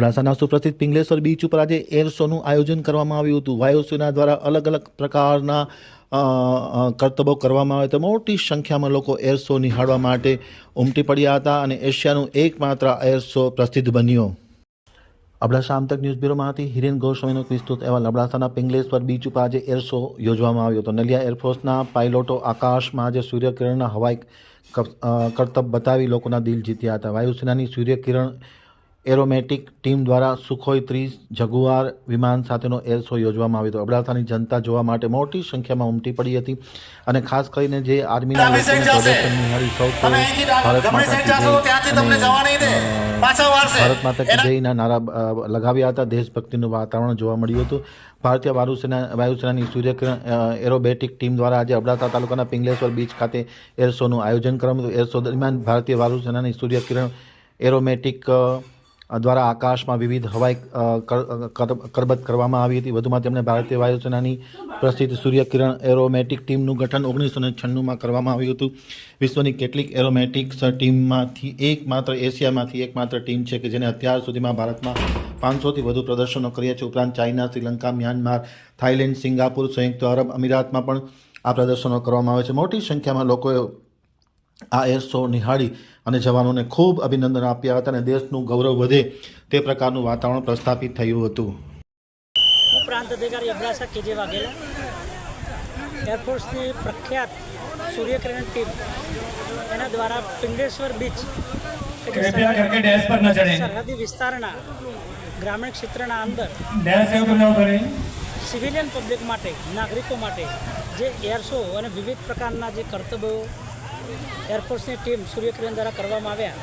અબડાસાના સુપ્રસિદ્ધ પિંગલેશ્વર બીચ ઉપર આજે એર શોનું આયોજન કરવામાં આવ્યું હતું. વાયુસેના દ્વારા અલગ અલગ પ્રકારના કરતબો કરવામાં આવે તો મોટી સંખ્યામાં લોકો એર શો નિહાળવા માટે ઉમટી પડ્યા હતા અને એશિયાનું એકમાત્ર એર શો પ્રસિદ્ધ બન્યો. અબડાસા આમતક ન્યૂઝ બ્યુરોમાંથી હિરેન ગોસ્વામીનો વિસ્તૃત અહેવાલ. અબડાસાના પિંગલેશ્વર બીચ ઉપર આજે એર શો યોજવામાં આવ્યો હતો. નલિયા એરફોર્સના પાયલોટો આકાશમાં આજે સૂર્યકિરણના હવાઈ કરતબ બતાવી લોકોના દિલ જીત્યા હતા. વાયુસેનાની સૂર્યકિરણ એરોમેટિક ટીમ દ્વારા સુખોઈ ત્રીસ જગુઆર વિમાન સાથેનો એર શો યોજવામાં આવ્યો હતો. અબડાસાની જનતા જોવા માટે મોટી સંખ્યામાં ઉમટી પડી હતી અને ખાસ કરીને જે આર્મીના. પ્રદર્શન નિહાળી સૌ ભારત માતા કી જયના નારા લગાવ્યા હતા. દેશભક્તિનું વાતાવરણ જોવા મળ્યું હતું. ભારતીય વાયુસેના વાયુસેનાની સૂર્યકિરણ એરોબેટિક ટીમ દ્વારા આજે અબડાસા તાલુકાના પિંગલેશ્વર બીચ ખાતે એર શોનું આયોજન કરવામાં હતું. એર શો દરમિયાન ભારતીય વાયુસેનાની સૂર્યકિરણ એરોમેટિક દ્વારા આકાશમાં વિવિધ હવાઈ કર- કર- કરબત કરવામાં આવી હતી. વધુમાં તેમણે ભારતીય વાયુસેનાની પ્રસિદ્ધ સૂર્યકિરણ એરોમેટિક ટીમનું ગઠન ઓગણીસો ને છન્નુંમાં કરવામાં આવ્યું હતું. વિશ્વની કેટલીક એરોમેટિક્સ ટીમમાંથી એકમાત્ર એશિયામાંથી એકમાત્ર ટીમ છે કે જેને અત્યાર સુધીમાં ભારતમાં પાંચસોથી વધુ પ્રદર્શનો કર્યા છે. ઉપરાંત China, Sri Lanka, Myanmar, Thailand, Singapore, સંયુક્ત અરબ અમીરાતમાં પણ આ પ્રદર્શનો કરવામાં આવે છે. મોટી સંખ્યામાં લોકોએ આ એર શો નિહાળી અને જવાનોને ખૂબ અભિનંદન આપ્યા હતા અને દેશનું ગૌરવ વધે તે પ્રકારનું વાતાવરણ પ્રસ્થાપિત થયું હતું. ઉપરાંત પ્રાંત અધિકારી અભ્રાસા કેજે વાઘેલા. એરફોર્સની પ્રખ્યાત સૂર્યકિરણ ટીમ. એના દ્વારા પિંગેશ્વર બીચ સરહદી વિસ્તારના ગ્રામીણ ક્ષેત્રના અંદર સિવિલિયન પબ્લિક માટે નાગરિકો માટે જે એર શો અને વિવિધ પ્રકારના જે કર્તવ્યો એરફોર્સની ટીમ સૂર્યકિરણ દ્વારા કરવામાં આવ્યા.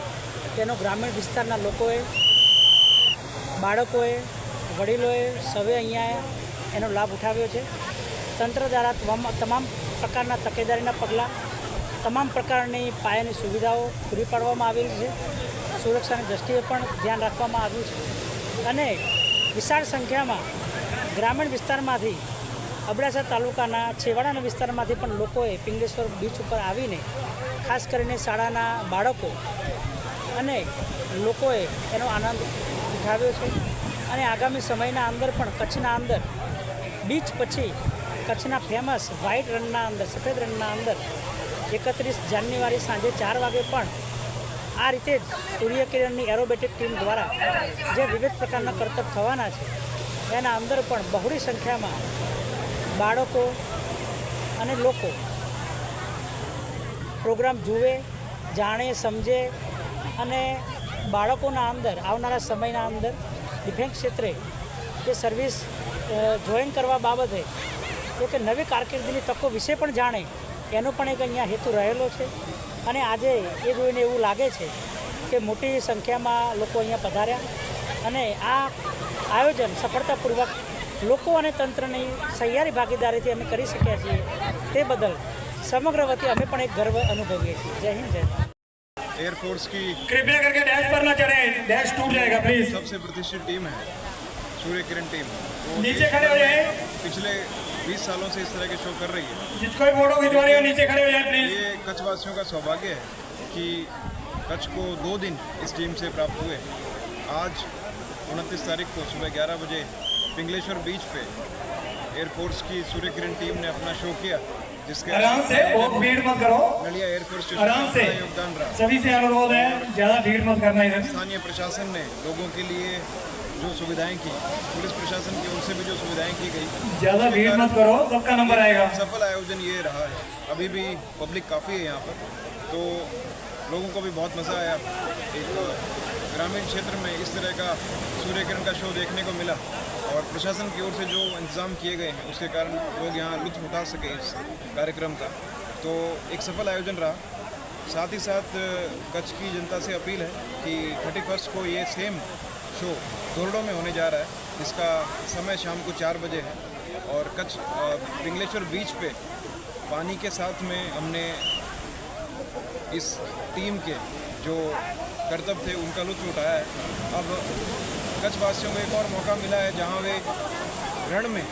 તેનો ગ્રામીણ વિસ્તારના લોકોએ, બાળકોએ, વડીલોએ, સૌએ અહીંયા એનો લાભ ઉઠાવ્યો છે. તંત્ર દ્વારા તમામ પ્રકારના તકેદારીના પગલાં, તમામ પ્રકારની પાયાની સુવિધાઓ પૂરી પાડવામાં આવેલી છે. સુરક્ષાની દ્રષ્ટિએ પણ ધ્યાન રાખવામાં આવ્યું છે. અને વિશાળ સંખ્યામાં ગ્રામીણ વિસ્તારમાંથી અબડાસા તાલુકાના છેવાડાના વિસ્તારમાંથી પણ લોકોએ પિંગલેશ્વર બીચ ઉપર આવીને ખાસ કરીને શાળાના બાળકો અને લોકોએ એનો આનંદ ઉઠાવ્યો છે. અને આગામી સમયના અંદર પણ કચ્છના અંદર, બીચ પછી કચ્છના ફેમસ વ્હાઇટ રનના અંદર, સફેદ રનના અંદર એકત્રીસ જાન્યુઆરી સાંજે ચાર વાગે પણ આ રીતે જ સૂર્યકિરણની એરોબેટિક ટીમ દ્વારા જે વિવિધ પ્રકારના કરતબ થવાના છે, એના અંદર પણ બહોળી સંખ્યામાં બાળકો અને લોકો પ્રોગ્રામ જુએ, જાણે, સમજે અને બાળકોના અંદર, આવનારા સમયના અંદર ડિફેન્સ ક્ષેત્રે કે સર્વિસ જોઈન કરવા બાબતે એક નવી કારકિર્દીની તકો વિશે પણ જાણે, એનો પણ એક અહીંયા હેતુ રહેલો છે. અને આજે એ જોઈને એવું લાગે છે કે મોટી સંખ્યામાં લોકો અહીંયા પધાર્યા અને આ આયોજન સફળતાપૂર્વક લોકો અને તંત્રની સહિયારી ભાગીદારીથી અમે કરી શક્યા છીએ તે બદલ સમગ્ર વતી અમે પણ એક ગર્વ અનુભવીએ છીએ જય હિન્દ જય ભારત. एयरफोर्स की कृपया करके डैश पर न चढ़ें डैश टूट जाएगा प्लीज सबसे प्रतिष्ठित टीम है सूर्य किरण टीम वो नीचे देश खड़े हो भर जाएं। में पिछले 20 सालों से इस तरह के शो कर रही है जिसको भी फोटो खिंचवानी हो नीचे खड़े हो जाए प्लीज ये कच्छवासियों का सौभाग्य है कि कच्छ को दो दिन इस टीम से प्राप्त हुए आज उनतीस तारीख को सुबह 11 बजे पिंगलेश्वर बीच पे एयरफोर्स की सूर्य किरण टीम ने अपना शो किया जिसके आराम से बहुत भीड़ मत करो। नलिया एयरफोर्स आराम से। योगदान रहा। सभी से अनुरोध है ज़्यादा भीड़ मत करना इधर। स्थानीय प्रशासन ने लोगों के लिए जो सुविधाएँ की पुलिस प्रशासन की ओर से भी जो सुविधाएँ की गई ज़्यादा भीड़ मत करो सबका नंबर आएगा। सफल आयोजन ये रहा है। अभी भी पब्लिक काफ़ी है यहाँ पर। तो लोगों को भी बहुत मज़ा आया। एक ग्रामीण क्षेत्र में इस तरह का सूर्य किरण का शो देखने को मिला और प्रशासन की ओर से जो इंतज़ाम किए गए हैं, उसके कारण लोग यहाँ लुत्फ उठा सके इस कार्यक्रम का। तो एक सफल आयोजन रहा। साथ ही साथ कच्छ की जनता से अपील है कि थर्टी फ़र्स्ट को ये सेम शो धोरडो में होने जा रहा है, जिसका समय शाम को चार बजे है और कच्छ पिंगलेश्वर बीच पे पानी के साथ में हमने इस टीम के जो करतब थे उनका लुत्फ उठाया है। अब कच्छ वासियों को एक और मौका मिला है जहाँ वे रण में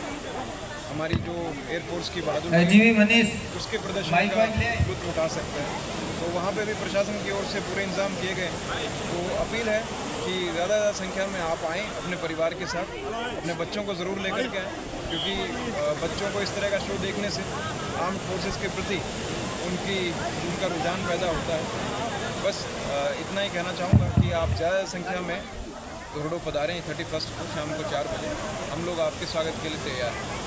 हमारी जो एयरफोर्स की बहादुरी उसके प्रदर्शन का लुत्फ उठा सकते हैं। तो वहाँ पे भी प्रशासन की ओर से पूरे इंतज़ाम किए गए। तो अपील है कि ज़्यादा ज़्यादा संख्या में आप आएँ अपने परिवार के साथ अपने बच्चों को ज़रूर लेकर के आएँ क्योंकि बच्चों को इस तरह का शो देखने से आर्म फोर्सेस के प्रति उनकी, उनका रुझान पैदा होता है। बस इतना ही कहना चाहूँगा कि आप ज़्यादा संख्या में रोडो पधारें। थर्टी फ़र्स्ट को शाम को चार बजे। हम लोग आपके स्वागत के लिए तैयार हैं।